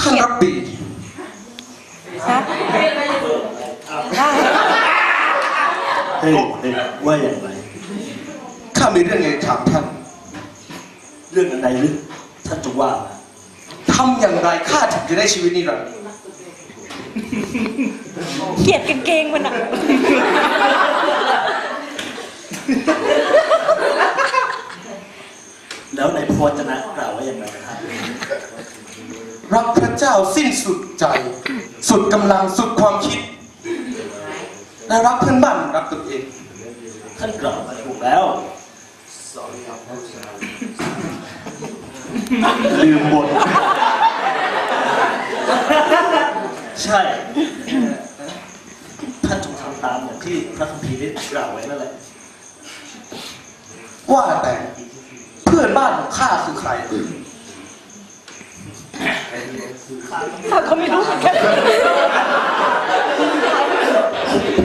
ท่านรับปีฮะได้เฮ้ยเฮ้ยว่าอย่างไร ข้ามีเรื่องอยากจะถามท่าน เรื่องอะไรหรือท่านจะว่ามาทำอย่างไรข้าถึงจะได้ชีวิตนิรันดร์เกลียดกางเกงมันอะ แล้วในพรจนะกล่าวว่าอย่างไรนะครับรักพระเจ้าสิ้นสุดใจ สุดกำลังสุดความคิด และรักเพื่อนบ้านเหมือนรักตนเอง ท่านกล่าวมาถูกแล้วลืมบทใช่ ท่านจงทำตามอย่างที่พระคัมภีร์ได้กล่าวไว้นั่นแหละ ว่าแต่เพื่อนบ้านของข้าคือใครข้าก็ไม่รู้เหมือนกัน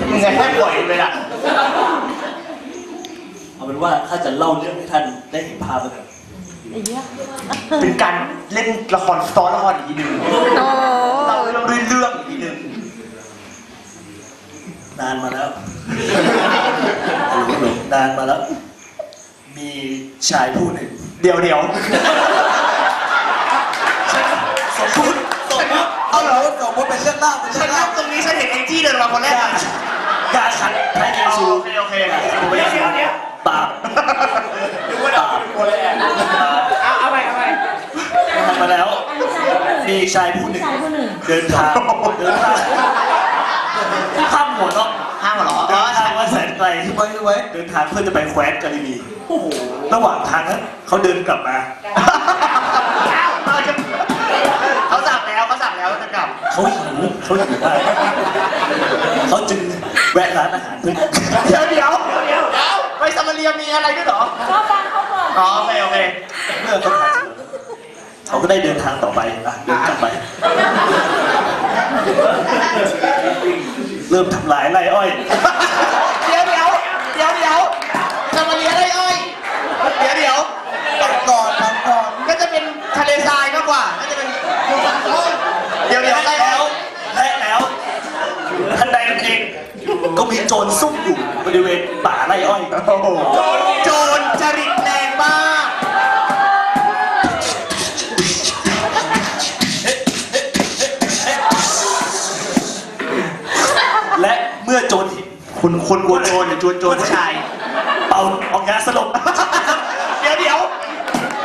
มึงไงให้ปล่อยเลยล่ะเอาเป็นว่าข้าจะเล่าเรื่องให้ท่านได้เห็นภาพแล้วกันไอ้เหี้ยเป็นการเล่นละครซ้อนละครอีกทีหนึ่งโอ้เล่าเรื่องด้วยเรื่องอีกทีหนึ่งนานมาแล้วนานมาแล้ว มีชายผู้หนึ่ง เดี๋ยวเดี๋ยวสมมติสมมติเอาเหรอสมมติเป็นเรื่องเล่าเป็นเรื่องเล่าตรงนี้ฉันเห็นแองจี้เดินมาคนแรกกาขัดไทยเกมซูโอเคโอเคผมไม่ได้ปราบนึกว่าดอกเป็นคนแรกเอาเอาไปเอาไปทำมาแล้ว มีชายผู้หนึ่ง ชายคนหนึ่งเดินทางเดินทางข้ามหัวเนาะห้ามเหรอ เดินทางมาแสนไกลไว้ไว้เดินทางเพื่อจะไปแคว้นกาลิลีระหว่างทางนั้นเขาเดินกลับมาเขาสั่งแล้วเขาสั่งแล้วจะกลับ เขาหิวเขาหิวมากเขาจึงแวะร้านอาหารเพื่อเดี๋ยวเดี๋ยวเดี๋ยวไปซามาเรียมีอะไรด้วยเหรอก็ฟังเขาก่อนอ๋อโอเคโอเคเมื่อเขาทานเสร็จแล้วเขาก็ได้เดินทางต่อไปอะเดินกลับไป เริ่มทำลายไร่อ้อย เดี๋ยวเดี๋ยวเดี๋ยวเดี๋ยวซามาเรียได้อ้อย เดี๋ยวเดี๋ยวฟังก่อนฟังก่อนก็จะเป็นทะเลทรายมากกว่าก็จะเป็นเดี๋ยวเดี๋ยวได้ และ แล้ แล้ว วและแล้วทันใดนั้นเองก็มีโจรซุ่มอยู่บริเวณป่าไโจรโจรจริตแรงมากและเมื่อโจรเห็นคุณคุณกลัวโจรหรือโจรโจรผู้ชายเป่าออกยาสลบ เดี๋ยวเดี๋ยว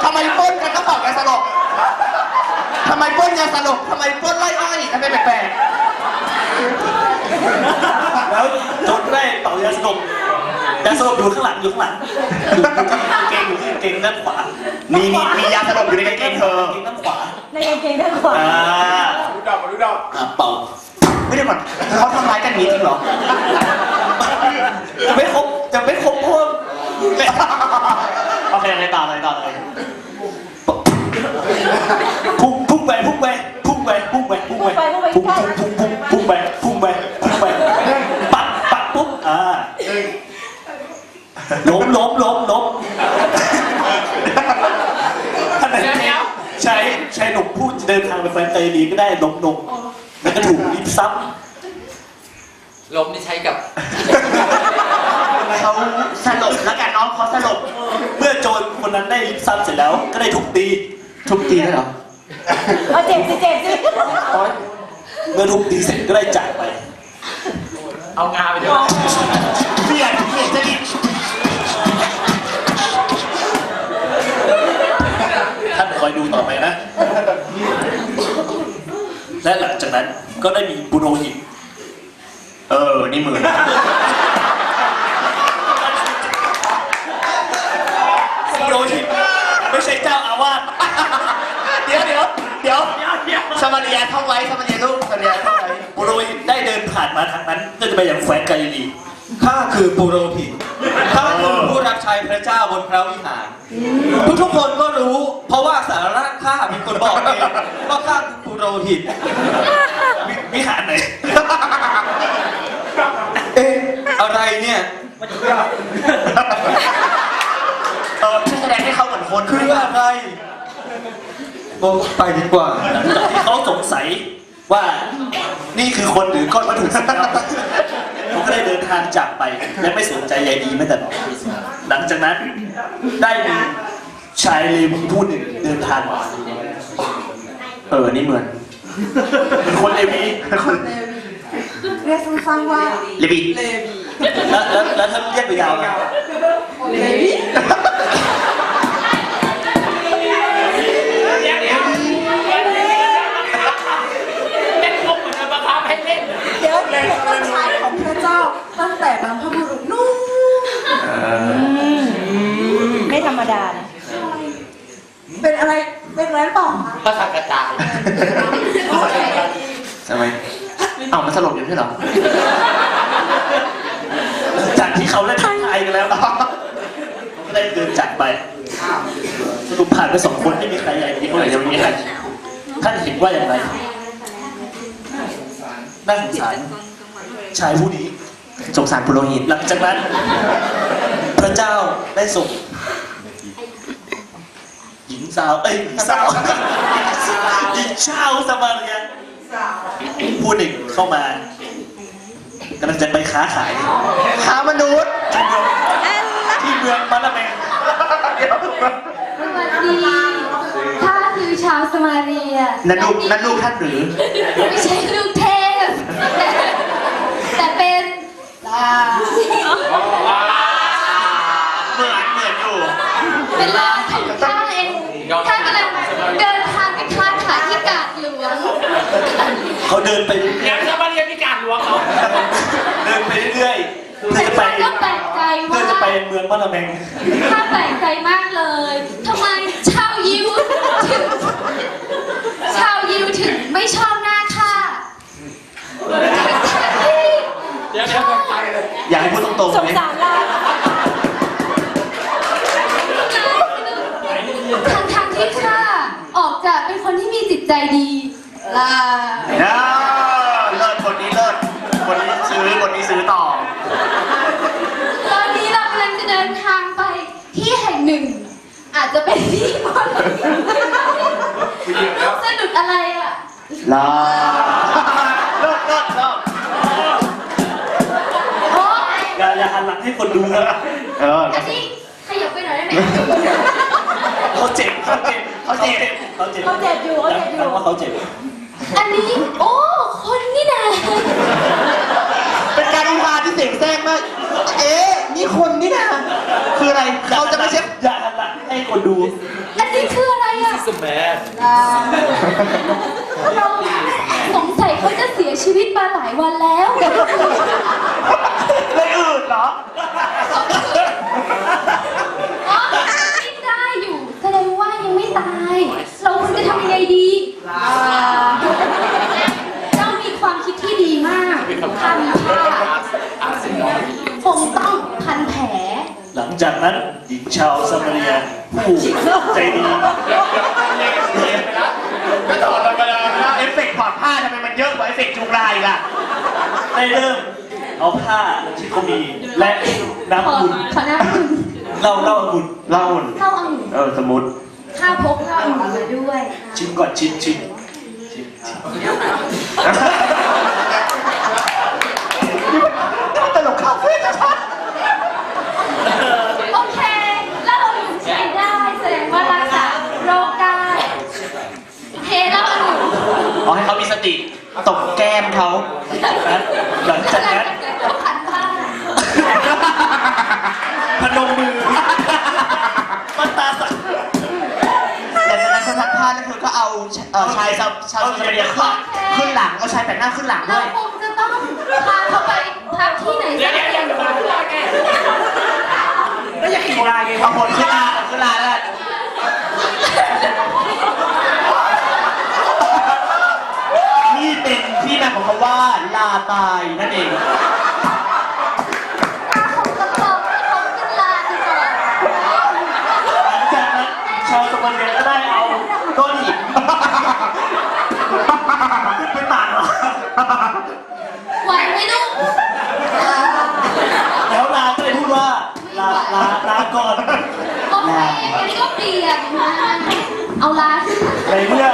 ทำไมปล้นกันต้องบอกยาสลบทำไมปล้นยาสลบทำไมปล้นไล่อ้อยทำไมแปลก แล้วโจรได้เป่ายาสลบยาส ลบอยู่ข้างหลังอยู่ข้างหลังอยู่ที่เกงอยู่ที่เกงด้านขวาๆมีมีมียาสลบอยู่ในกางเกงเธอเกงด้านขวาในกางเกงด้านขวาอ่าดูดอกดูดอกอะเป่าไม่ได้ก่อนเขาทำร้ายกันนี้จริงเหรอจะไม่ครบจะไม่ครบเพราะว่าโอเคอะไรต่ออะไรต่ออะไรพุ่งพุ่งไปพุ่งไปพุ่งไปพุ่งไปพุ่งไป ล้มล้มล้มล้มท่านไหนใช้ใช้หนุ่มผู้เดินทางไปแฟนเตยดีก็ได้ล้มลงแล้วก็ถูกลิฟซับลมนี่ใช้กับเขาสลบแล้วกันน้องเขาสลบเมื่อโจรคนนั้นได้ลิฟซับเสร็จแล้ว ก็ได้ถูกตีทุบตีได้เหรอเอาเจ็บสิเจ็บสิเมื่อถูกตีเสร็จก็ได้จากไป เอางาไปด้วยเปลี่ย จากนั้นก็ได้มีบุโรหิต เออ นี่มือบุโรหิตไม่ใช่เจ้าอาวาสเดี๋ยวเดี๋ยวเดี๋ยวสมาเรียท่องไว้สมาเรียลูกสมาเรียท่องไว้บุโรหิตได้เดินผ่านมาทางนั้น ก็จะไปยังแคว้นกาลิลีข้าคือปุโรหิตข้าคือผู้รับใช้พระเจ้าบนพระวิหารทุกทุกๆคนก็รู้ เพราะว่าสารละข้าเป็นคนบอกเองว่าข้าคือปุ โรหิตวิวิหารไหน เอ๊ะอะไรเนี่ยเออช่วยแสดงให้เขาเหมือนคนคืออะไรโอ้ไปดีกว่าหลังจากที่เขาสงสัยว่านี่คือคนหรือก้อนวัตถุสิ่งนั้นเขาก็เลยเดินทางจากไปและไม่สนใจใยดีแม้แต่น้อยหลังจากนั้นได้มีชายเลวีผู้หนึ่งเดินทางมา เออ นี่เหมือนเป็นคนเลวีเรียกสั้นๆว่า เลบีแล้วแล้วแล้วถ้าเรียกไปยาวนะเล่นมุกเหมือนจะบังคับให้เล่นเดี๋ยวเป็นต้นชายของพระเจ้าตั้งแต่บรรพบุรุษนู่นไม่ธรรมดานะเป็นอะไร เป็นอะไรหรือเปล่าคะภาษากระจายทำไมเอ้ามันสลบอยู่ใช่เหรอหลังจากที่เขาได้ทักทายกันแล้วเขาก็ได้เดินจากไปสรุปผ่านไปสองคนไม่มีใครใหญ่ดีเท่าไหร่เดี๋ยวนี้ท่านเห็นว่าอย่างไรน่าสงสารชายผู้นี้สงสารปุโรหิตหลังจากนั้น พระเจ้าได้ส่งหญิง สาวเอ้ยสาวหญิงชาวสมาเรียผู้หนึ่งเข้ามากำลังจะไปค้าขายค้ามนุษย์ที่เมืองที่เมืองมาลาเมงสวัสดีข้าคือชาวสมาเรียนั่นลูกนั่นลูกท่านหรือ ไม่ใช่ลูกเทพ แต่เป็น เหมือนเหมือนอยู่ เป็นลานของข้าเองข้ากำลังเดินทางไปค้าขายที่กาดหลวง เขาเดินไปเดี๋ยวจะมาเรียนพิการหลวงเหรอเดินไปเรื่อยๆเพื่อแต่จะไปข้าก็แปลกใจเพื่อว่าจะไปเมืองมาลาเมงข้าแปลกใจมากเลยทำไมชาวยิวถึงชาวยิวถึงไม่ชอบหน้าข้าเดี๋ยวเดี๋ยวไปเลยอยากให้พูดตรงสๆงไหมสารเราทางทางๆที่ข้าออกจะเป็นคนที่มีจิตใจดีลา ทางไปที่แห่งหนึ่ง อาจจะเป็นที่หมอลำสนุกอะไรอะลาเลิศเลิศเลิศโอ้ยอย่าอย่าหันหลังให้คนดูนะเอออันนี้ขยับไปหน่อยได้ไหมเขาเจ็บเขาเจ็บเขาเจ็บเขาเจ็บเขาเจ็บอยู่เขาเจ็บอยู่ว่าเขาเจ็บอันนี้ โอ้ คนนี่นะ เป็นการอุทานที่เสียงแทรกมาก เอ๊ะ นี่คนนี่นะ คืออะไรเขาจะไม่ใช่อย่าหันหลังให้คนดูอันนี้คืออะไรอะสแมนเราสงสัยเขาจะเสียชีวิตมาหลายวันแล้วเลยอื่นเหรออ๋อยังได้อยู่แสดงว่ายังไม่ตาย เราควรจะทำยังไงดีเจ้ามีความคิดที่ดีมากทำผ้า อาร์เซนอล คงต้องพันแผล หลัง จากนั้นหญิงชาวซามาเรียผู้ใจดีก็ถอดธรรมดาเอฟเฟกต์ถอดผ้าทำไมมันเยอะกว่าเอฟเฟกต์จุงลายล่ะได้เริ่มเอาผ้าที่เขามีและขอน้ำอุ่นขอน้ำอุ่นเหล้าเหล้าองุ่นเล่าข้าวองุ่นเออสมมติข้าวพกข้าวองุ่นมาด้วย ชิมก่อนชิมชิมชิมชิม ตลกคาเฟ่ชัด โอเค แล้วองุ่นใช้ได้ แสดงว่ารักษาโรคได้เทแล้วองุ่น อ๋อให้เขามีสติตบแก้มเขาหลังจากนั้นก็พันผ้าพนมมือมันตาสั่นหลังจากนั้นเขาทักผ้าแล้วคือก็เอาเอ่อชายชาวชาวซามาเรียขึ้นขึ้นหลังเอาชายแต่งหน้าขึ้นหลังเราด้วย คง ตายนั่นเอง ตาของกระป๋องที่เขาขึ้นลาคือก่นหลังจากนั้นชกลนด์ก็ได้เอาก้นหินขึ้นไปตากหรอไหวไหมลูกแล้วลาเลยพูดว่าลาลาลาก่อโอเคอันนี้ก็เปลี่ยนมาเอาลาขึ้น ในเมื่อ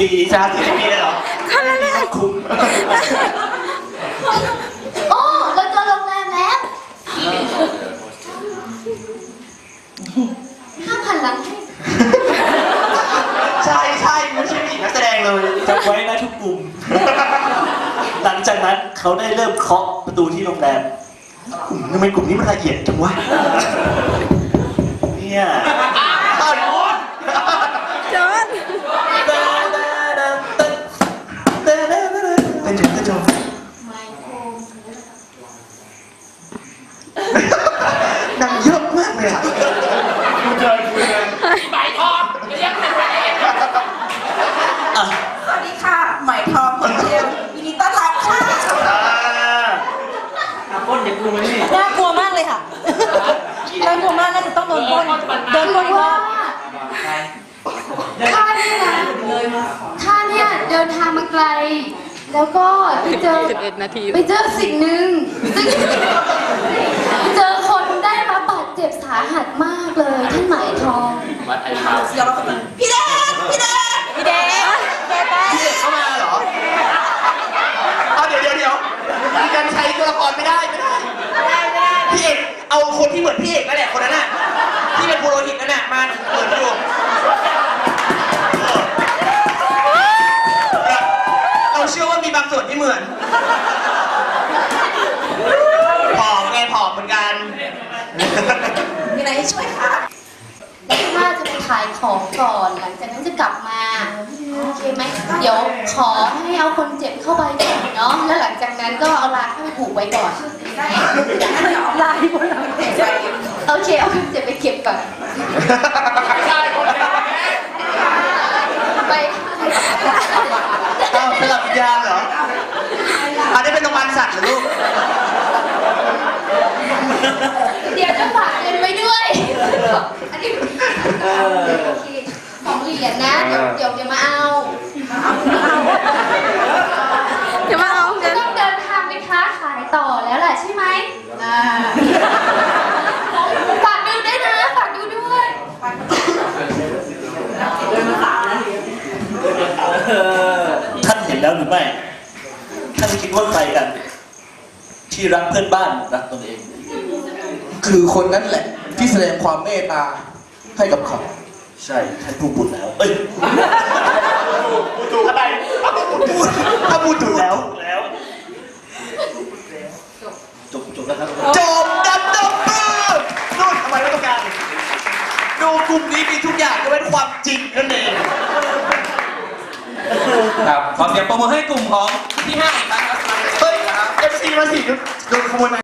40ปีจะ40ปีเลยเหรอคุ้มโอ้เราเจอโรงแรมแล้วห้ามหันหลังให้ใช่ใช่ไม่ใช่ผู้หญิงนักแสดงเลยจำไว้นะทุกกลุ่ม หลังจากนั้นเขาได้เริ่มเคาะประตูที่โรงแรมกลุ่มทำไมกลุ่มนี้มันละเอียดจังวะเนี่ย หนังเยอะมากเลยอะใบทองเรียกเป็นไปเองอะสวัสดีค่ะไหมทองคนเดียวยินดีต้อนรับค่ะอ่าก้นเด็กกูมานี่น่ากลัวมากเลยค่ะน่ากลัวมากน่าจะต้องโดนปล้นโดนปล้นว่าว่าท่านเนี่ยนะท่านเนี่ยเดินทางมาไกล แล้วก็ไปเจอ11นาที ไปเจอสิ่งหนึ่งซึ่งไปเจอคนได้รับบาดเจ็บสาหัสมากเลยท่านหมายทองวัดไอ้เท้าเดี๋ยวเราไปพี่แดงพี่แดงพี่แดงแดงพี่เอกเข้ามาเหรอเอาเดี๋ยวเดี๋ยวเดี๋ยวมีการใช้ตัวละครไม่ได้ไม่ได้พี่เอกเอาคนที่เหมือนพี่เอกนั่นแหละคนนั้นน่ะที่เป็นโปรหิตนั่นน่ะมาเหมือนอยู่เราเชื่อว่ามีบางส่วนที่เหมือนผอมไงผอมเหมือนกัน มีอะไรให้ ช่วยคะน่าจะไปขายของก่อนหลังจากนั้นจะกลับมาโอเคไหมเดี๋ยวขอให้เอาคนเจ็บเข้าไปก่อนเนาะแล้วหลังจากนั้นก็เอาลาเข้าไปผูกไว้ก่อนเดี๋ยวไลน์บนเราเดี๋ยวโอเคเอาคนเจ็บไปเก็บก่อนใช่คนเดียวไปอ้าวสลับวิญญาณเหรออันนี้เป็นโรงพยาบาลสัตว์เหรอลูก เดี๋ยวจะฝากเงินไว้ด้วย อันนี้โอเคของเหรียญนะเดี๋ยวเดี๋ยวจะมาเอาเดี๋ยวมาเอาเงินต้องเดินทางไปค้าขายต่อแล้วแหละใช่ไหมอ่าฝากดูด้วยนะฝากดูด้วย ท่านเห็นแล้วหรือไม่ ท่านคิดว่าใครกัน ที่รักเพื่อนบ้านรักตนเอง คือคนนั้นแหละ ที่แสดงความเมตตาให้กับเขา ใช่ท่านพูดพูดแล้ว เอ้ยถูกอะไรถ้าพูดถูกแล้วถูกแล้วจบจบแล้วครับจบดับดับเบิ้มนู่นทำไมไม่ต้องการดูกลุ่มนี้มีทุกอย่างก็เป็นความจริงนั่นเองครับขอเสียงปรบมือให้กลุ่มของที่ห้าอีกครั้ง จรับเฮ้ยเอฟซีมาสิโดนขโมยไม